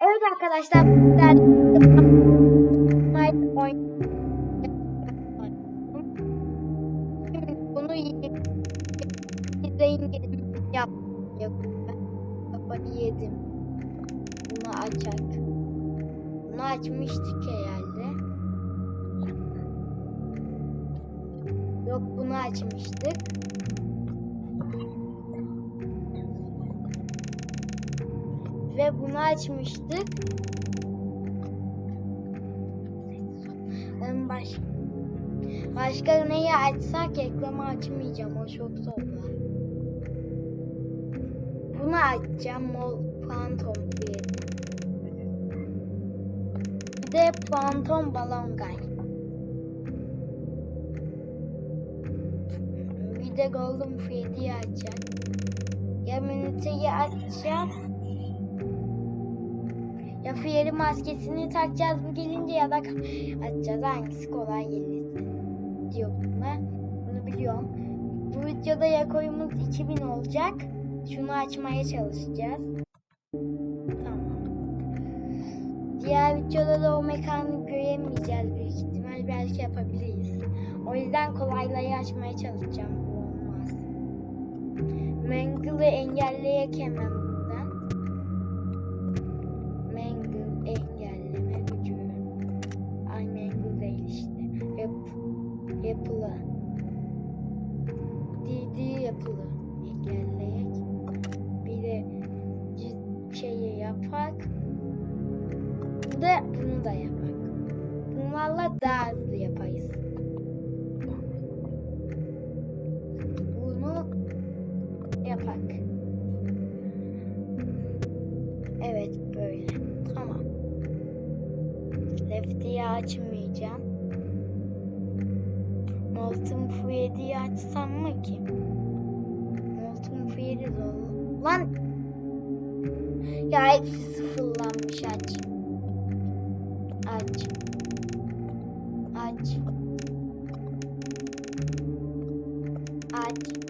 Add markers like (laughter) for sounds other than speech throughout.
Evet arkadaşlar. bunu izleyin gelin yap. Yok kafayı yedim. Bunu açak. Bunu açmıştık herhalde. Yok bunu açmıştık. Bunu açmıştık. Baş... Başka neyi açsak reklamı açmayacağım. O çok zor. Bunu açacağım. Mol Phantom diye. Bir de Phantom Balon Guy. Bir de Golden Freddy'yi açacağım. Ya Minity'yi açacağım. Freddy maskesini takacağız bu gelince ya da açacağız. Hangisi kolay gelirse. Diyor buna. Bunu biliyorum. Bu videoda yakoyumuz 2000 olacak. Şunu açmaya çalışacağız. Tamam. Diğer videoda da o mekanı göremeyeceğiz büyük ihtimal. Belki yapabiliriz. O yüzden kolaylayı açmaya çalışacağım. Bu olmaz. Mangle'ı engelleyek açmayacağım. Molten Freddy'yi açsam mı ki? Molten Freddy dolu. Lan! Ya hepsi sıfırlanmış. Aç. Aç. Aç. Aç.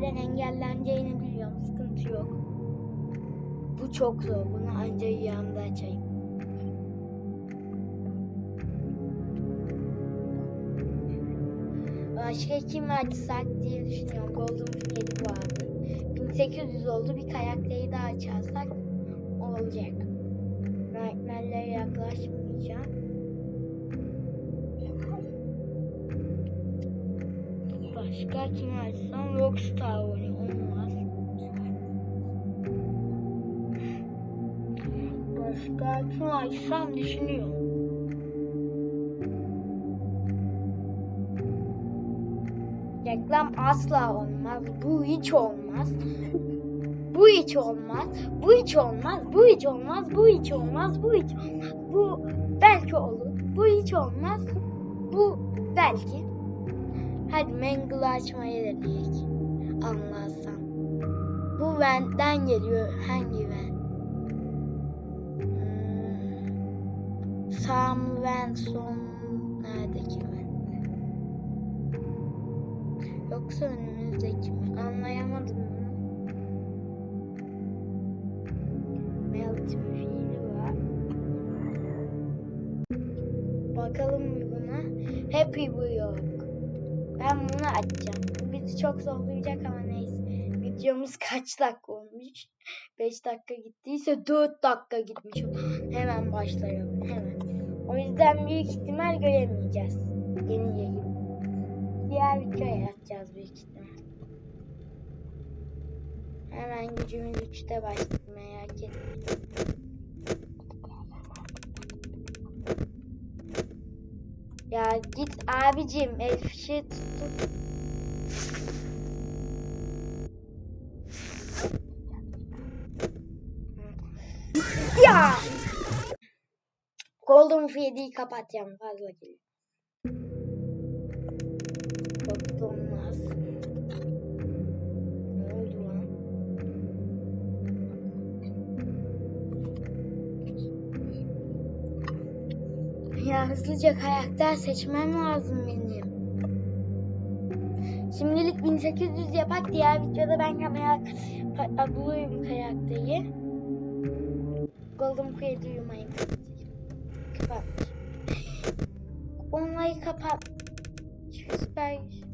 Nereden engelleneceğini biliyorum. Sıkıntı yok. Bu çok zor. Bunu ancak yanında açayım. Başka kim açsak diye düşünüyorum. Golden Freddy vardı. 1800 oldu. Bir karakteri daha açarsak olacak. Nightmare'lere yaklaşmayacağım. Başka kim açsam Rockstar oyunu olmaz. Başka kim açsam düşünüyorum. Reklam asla olmaz. Bu hiç olmaz. Bu hiç olmaz. Bu hiç olmaz. Bu hiç olmaz. Bu hiç olmaz. Bu hiç olmaz. Bu belki olur. Bu hiç olmaz. Bu belki. Hadi Mangle'ı açmaya deneyek. Anlarsam. Bu benden geliyor. Hangi ben? Hmm. Sam Van Son neredeki ben? Yoksa önümüzdeki mi? Anlayamadım bunu. Melting fiili var. Bakalım buna. Happy yok. Ben bunu açacağım. Bizi çok zorlayacak ama neyse. Videomuz (laughs) kaç dakika olmuş? 5 dakika gittiyse 4 dakika gitmiş. Hemen başlayalım. Hemen. O yüzden büyük ihtimal göremeyeceğiz. Yeni yayın. Diğer videoya atacağız büyük ihtimal. Hemen gücümüz 3'te başladı merak etmeyin. Ya git abicim el fişi tuttum. Ya! Golden Freddy'yi kapatacağım fazla geliyor. Hızlıca karakter seçmem lazım benim. Şimdilik 1800 yapak. Diğer videoda ben kamera bulayım karakteri. Golden Quaid uyumayı kapat. Onları kapat. Süper.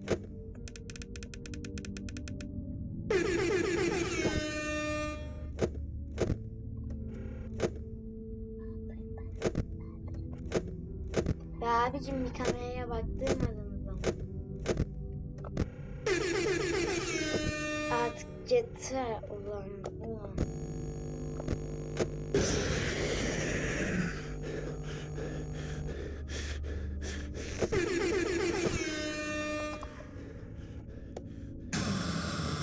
Abicim bir kameraya baktırmadınız ama. Artık yeter ulan ulan.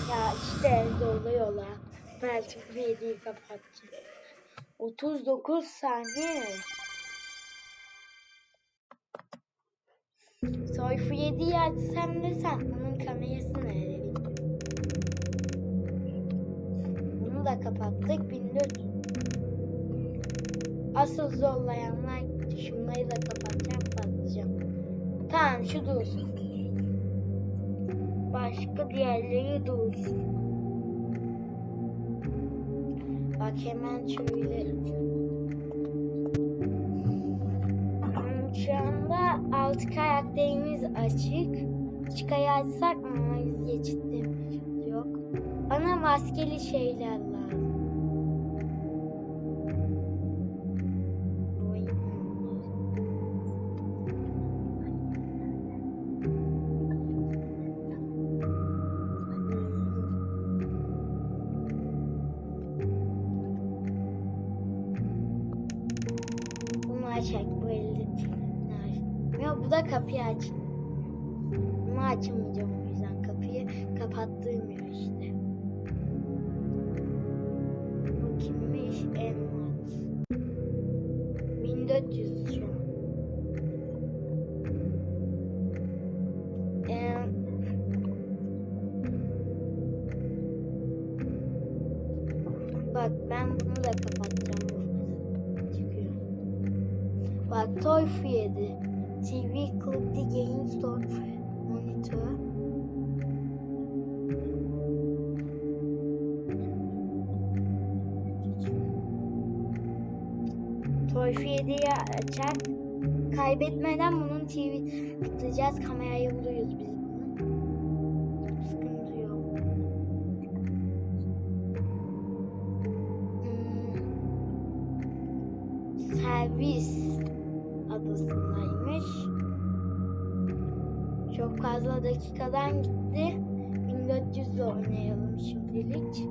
Ya işte evde oluyorlar. Belki bu hediyeyi kapatacağım. 39 saniye. Sayfa 7'yi açsam desem bunun kamerası nerede. Bunu da kapattık. 1400. Asıl zorlayanlar şunları da kapatacağım patlayacağım. Tamam şu dursun. Başka diğerleri dursun. Bak hemen şöyle. Altı karakterimiz açık. Çıkayı açsak mı? Geçittim. Yok. Bana maskeli şeyler. Oy. Bunu Ya bu da kapıyı aç. Bunu açmayacağım o yüzden kapıyı kapattırmıyor işte. Bu kimmiş? Elmas. 1400 şu an. Ee, bak ben bunu da kapatacağım. Çıkıyor. Bak Toy 7. TV the Game Store Monitor. Toy 7'yi açar. Kaybetmeden bunun TV tıklayacağız. Kamerayı buluyoruz biz bunu. Sıkıntı yok. Hmm. Servis fazla dakikadan gitti. 1400 de oynayalım şimdilik.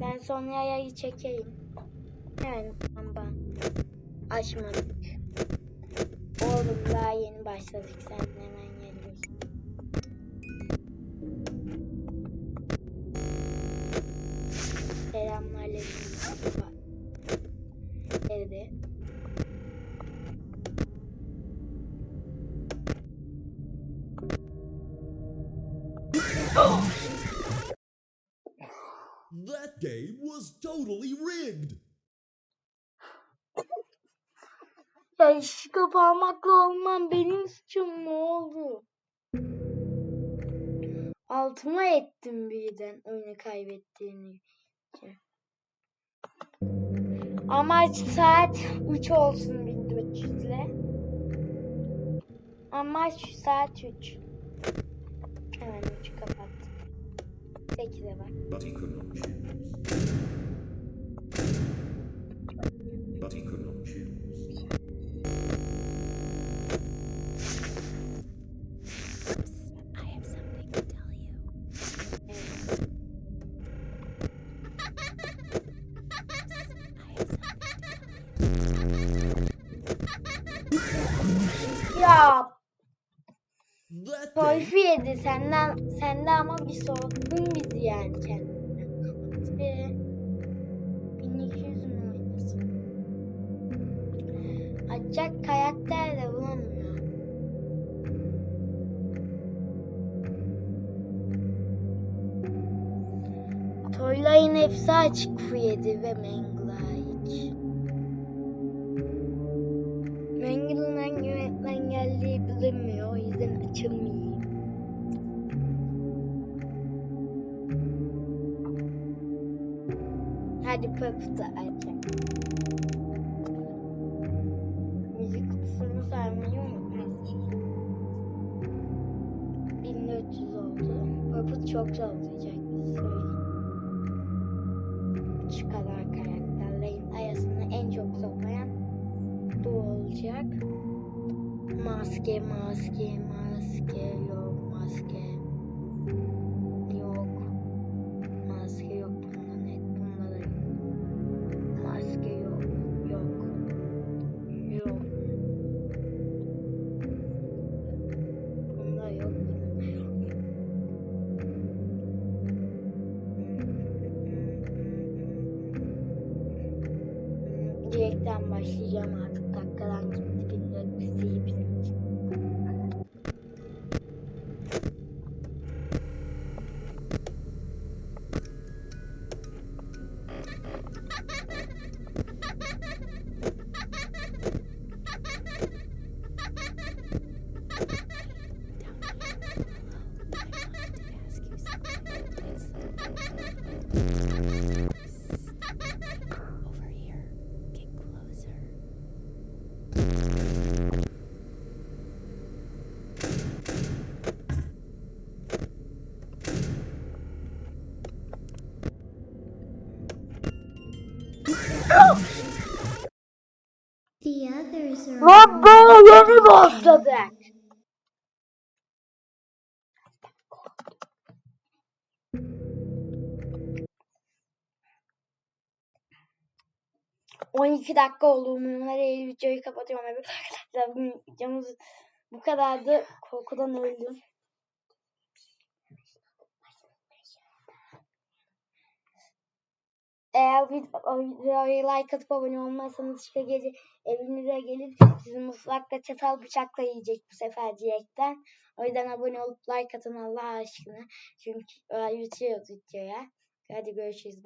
Ben sonra yayı çekeyim. Yani ben açmadık. Oğlum daha yeni başladık sen totally rigged. Ya iş kapanmakla olmam benim suçum ne oldu? Altıma ettim birden oyunu kaybettiğini. Amaç saat 3 olsun 1400 ile. Amaç saat 3. Hemen 3'ü kapattım. 8'e bak. But he could not choose. Ya. Tayfi yedi senden sende ama bir soğuttun bizi yani anlatacak karakter de bulunmuyor. Toylay'ın hepsi açık Fuyedi ve Mengla hiç. Mengla'nın hangi yönetmen geldiği bilinmiyor. O yüzden açılmıyor. Hadi pop Puppet'ı açalım. Çok zorlayacak bizi söyleyeyim. Şu kadar karakterlerin arasında en çok zorlayan bu olacak. Maske, maske, maske, başlayacağım artık. Dakikadan gitti. Bilmiyorum. Daha yeni başladık. On iki dakika oldu. Umarım videoyu kapatıyorum. Arkadaşlar bugün videomuz bu kadardı. Korkudan öldüm. Eğer vid- videoya like atıp abone olmazsanız işte gece evinize gelip sizi mutfakta çatal bıçakla yiyecek bu sefer direkten. O yüzden abone olup like atın Allah aşkına. Çünkü e, yutuyoruz videoya. Hadi görüşürüz.